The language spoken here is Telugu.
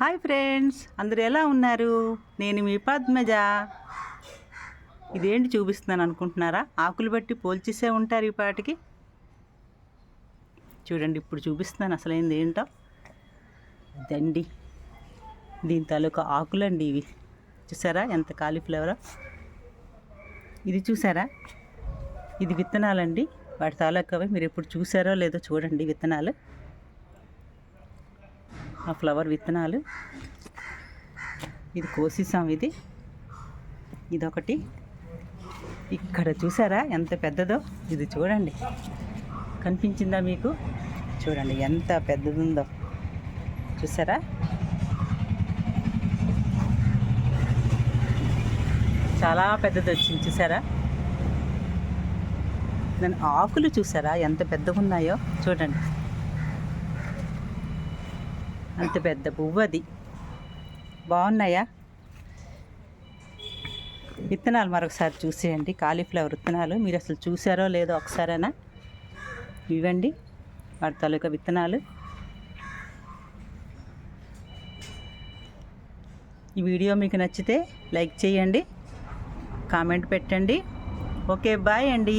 హాయ్ ఫ్రెండ్స్ అందరు ఎలా ఉన్నారు? నేను మీ పద్మజ. ఇదేంటి చూపిస్తున్నాను అనుకుంటున్నారా? ఆకులు బట్టి పోల్చేసే ఉంటారు ఈ పాటికి. చూడండి ఇప్పుడు చూపిస్తున్నాను అసలైంది ఏంటో. దండి దీని తాలూకా ఆకులండి ఇవి. చూసారా ఎంత కాలీఫ్లవర్? ఇది చూసారా? ఇది విత్తనాలండి. వాటి తాలూకావి మీరు ఎప్పుడు చూసారో లేదో చూడండి విత్తనాలు. ఆ ఫ్లవర్ విత్తనాలు. ఇది కోసేసాం ఇది ఇదొకటి. ఇక్కడ చూసారా ఎంత పెద్దదో? ఇది చూడండి. కనిపించిందా మీకు? చూడండి ఎంత పెద్దదుందో. చూసారా? చాలా పెద్దది వచ్చింది చూసారా? దాని ఆకులు చూసారా ఎంత పెద్దగా ఉన్నాయో చూడండి. అంత పెద్ద పువ్వు అది బాగున్నాయా? విత్తనాలు మరొకసారి చూసేయండి. కాలీఫ్లవర్ విత్తనాలు. మీరు అసలు చూసారో లేదో ఒకసారైనా ఇవ్వండి. వాటి తాలూకా విత్తనాలు. ఈ వీడియో మీకు నచ్చితే లైక్ చేయండి. కామెంట్ పెట్టండి. ఓకే బాయ్ అండి.